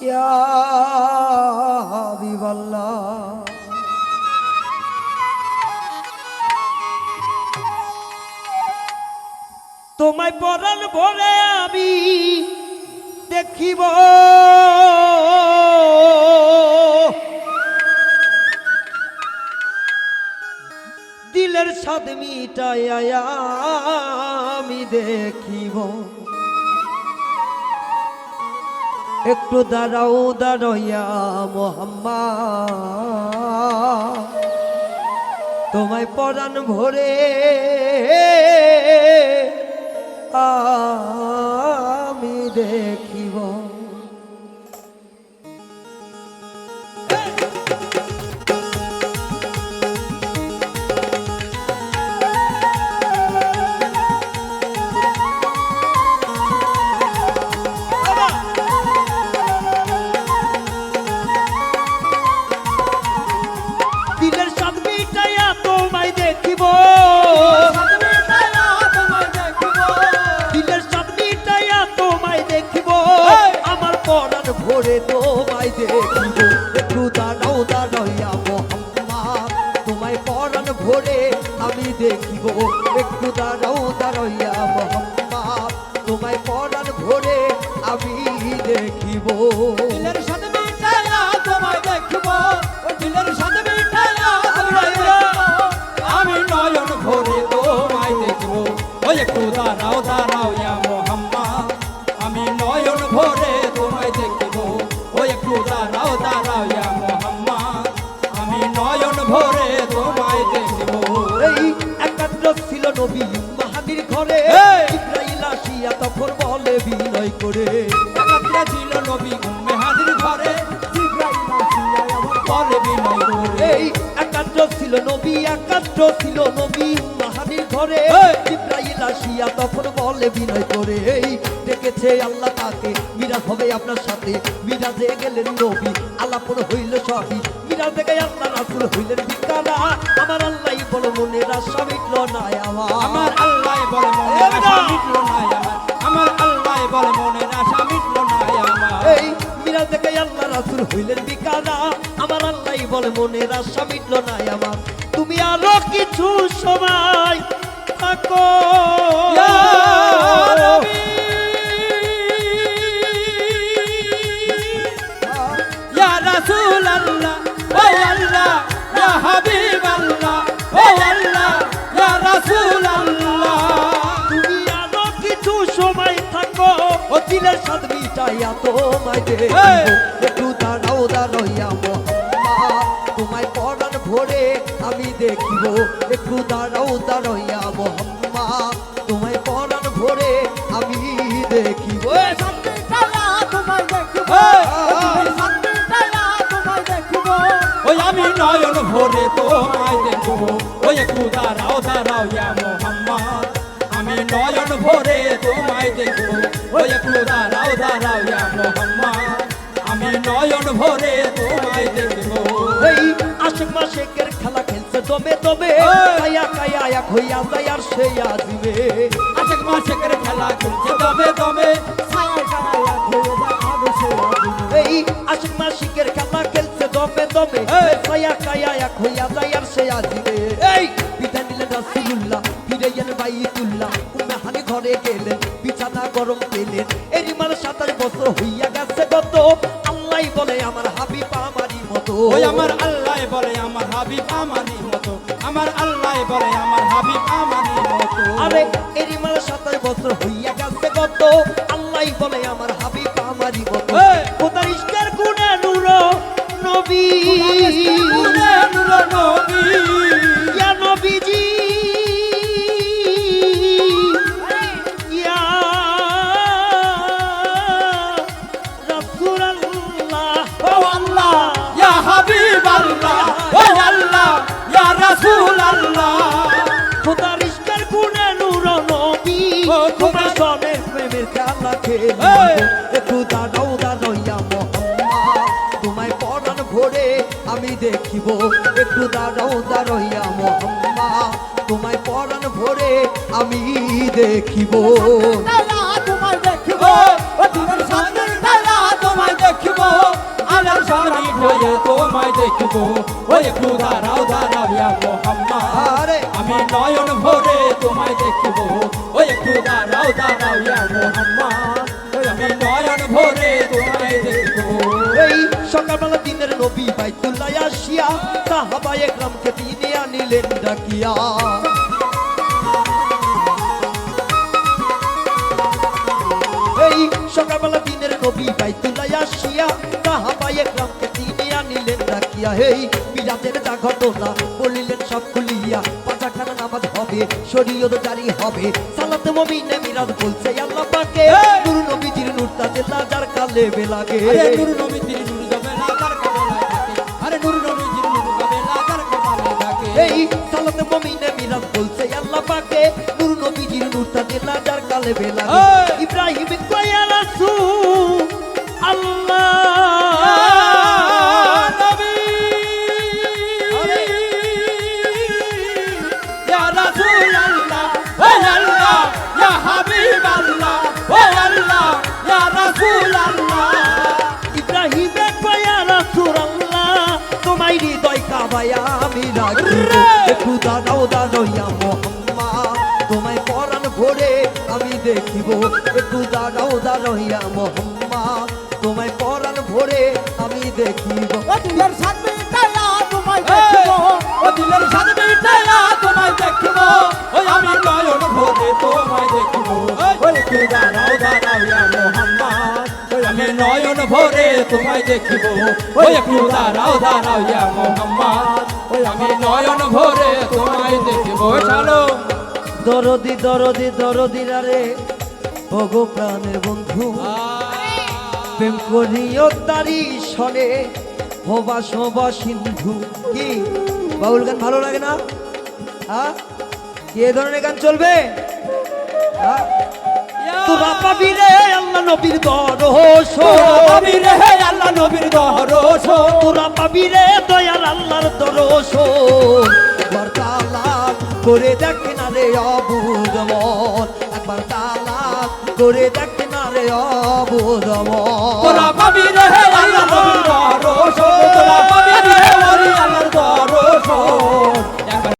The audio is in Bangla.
ইয়া হাবিবাল্লাহ। তোমায় পরাণ ভরে আমি দেখিব। দিলের মিটাই আমি দেখিব। একটু দাঁড়াও দাঁড়াইয়া মোহাম্মা তোমায় পরাণ ভরে আমি দেখিব। পরাণ ভরে তোমায় দেখিব একটু দাঁড়াও দাঁড়াইয়া মোহাম্মদ তোমায় পরাণ ভরে আমি দেখিব। একটু দাঁড়াও দাঁড়াইয়া মোহাম্মদ তোমায় পরাণ ভরে আমি দেখিব। বলে করে। একাত্রে ছিল নবী উম্মে হাজির ঘরে। ইব্রাহিম আসিয়া আমার বলে বিনয় করে। এই একাত্র ছিল নবী একাত্র ছিল নবী মাহাদির ঘরে। এই! ইব্রাহিল আসিয়া তখন বলে বিনয় করে এই ডেকেছে আল্লাহ তাকে। মিরাজ হবে আপনার সাথে। মিরাজে গেলেন নবী আলাপন হইল সবই। মিরাজ থেকে আল্লাহ রাসুল হইলেন বিকারা আমার আল্লাহ বলো মনের আশা মিটল না আমার আল্লাহ বলে মনে আশা না আল্লাহ হইলেন বিকারা আমার আল্লাহ বলে মনের আশা মিটল না আমার। তুমি আরও কিছু সময় থাকো। নবী রাসূল আল্লাহ ও আল্লাহ হাবিব আল্লাহ ও আল্লাহ আল্লাহ তুমি আরও কিছু সময় থাকো। ও দিলের স্বাদ মিটাইয়া তোমায় এই! একটু দাঁড়াও দাঁড়াইয়া তোমায় পরাণ ভরে আমি দেখিব। একটু দাঁড়াও দাঁড়াইয়া মোহাম্মা তোমায় পরাণ ভরে আমি দেখিব। আমি নয়ন ভরে তোমায় দেখব। ওই একটু দাঁড়াও দাঁড়াও ইয়া আমি নয়ন ভরে তোমায় একটু দাঁড়াও দাঁড়াও ইয়া মোহাম্মদ। আমি নয়ন ভরে তোমায় দেখব। এই আশেক মাসেকের খেলা খেলছে? তবে তবে! কায়া কায়া এক হইয়া যায় আর সে আসবে। আশেক মাসেকের খেলা খেলছে? গেলেন বিছানা গরম পেলেন। এরই মানে সাতাশ বছর হইয়া গেছে কত আল্লাহ বলে আমার হাবিব আমারই মতো। ওই আমার আল্লাহ বলে আমার হাবিব আমারই মতো। আমার আল্লাহ বলে আমার হাবিব আমারই মতো। আরে এরই মানে সাতাশ বছর হইয়া গেছে কত আল্লাহ বলে আমার হাবিব আমারই মতো! খোদার ইশকের গুণে নূর নবী। নূরে নূরে তোমার জনের প্রেমের খেলা খেলে একটু দাঁড়াও দাঁড়াইয়া মহাম্মা তোমায় পরান ভরে আমি দেখিব। একটু দাঁড়াও দাঁড়াইয়া মহাম্মা তোমায় পরান ভরে আমি দেখিব। তোমায় দেখিব। তোমার সামনে তোমায় দেখিব। আলার সারি হয়ে তোমায় দেখিব। ওই একটু দাঁড়াও দাঁড়াইয়া মহাম্মা আমি নয়ন ভরে তোমায় দেখিব। সাহাবা একরামকে তিনি আনিলেন ডাকিয়া। এই সকালবেলা দিনের নবী বাইতুল্লাহ আসিয়া সাহাবা একরামকে তিনি আনিলেন ডাকিয়া। মিলাদের যা ঘটনা বলিলেন সব খুলিয়া পাঁচাখানা নামাজ হবে শরীয়ত জারি হবে। সালাতে মমিনে মিরাজ বলছে আল্লাহ পাকে! নূর নবীজির নূর তাদের লাজার কালে বেলাগে। নুর নবী তিনি নুর যাবে লাগার এই সালাতে মমিনে মিরাজ বলছে আল্লাহ পাকে নূর নবীজির নূর তাদের লাজার কালে বেলা! ইব্রাহিম কয়া রাসূল আল্লাহ আমি রাখিব এ খুদা দাও দাও ইয়া তোমায় পরাণ ভরে আমি দেখিব। এ খুদা দাও দাও ইয়া মোহাম্মদ তোমায় পরাণ ভরে আমি দেখিব। দিলের সাথ তোমায় দেখিব। দিলের সাথ তোমায় দেখব। ভরে তোমায় দেখব। ওই একটু দাঁড়াও দাঁড়াও ইয়া মোহাম্মদ। ওই আমি নয়ন ভরে তোমায় দেখব। চলো দরদি দরদি দরদি রে ভগো প্রাণের বন্ধু। প্রেম করিও তারি সনে। হবা শোভা সিন্ধু। কি? বাউল গান ভালো লাগে না? হ্যাঁ কি এ ধরনের গান চলবে? হ্যাঁ? তোরা পাবি রে আল্লাহ নবীর দরস তোরা পাবি রে আল্লাহ নবীর দরস তোরা পাবি রে দয়াল আল্লাহর দরস বার্তালাপ করে দেখ না রে অবুধ মন। একবার তালাপ করে দেখ না রে অবুধ মন। তোরা পাবি রে আল্লাহ নবীর দরস তোরা পাবি রে আল্লাহর দরস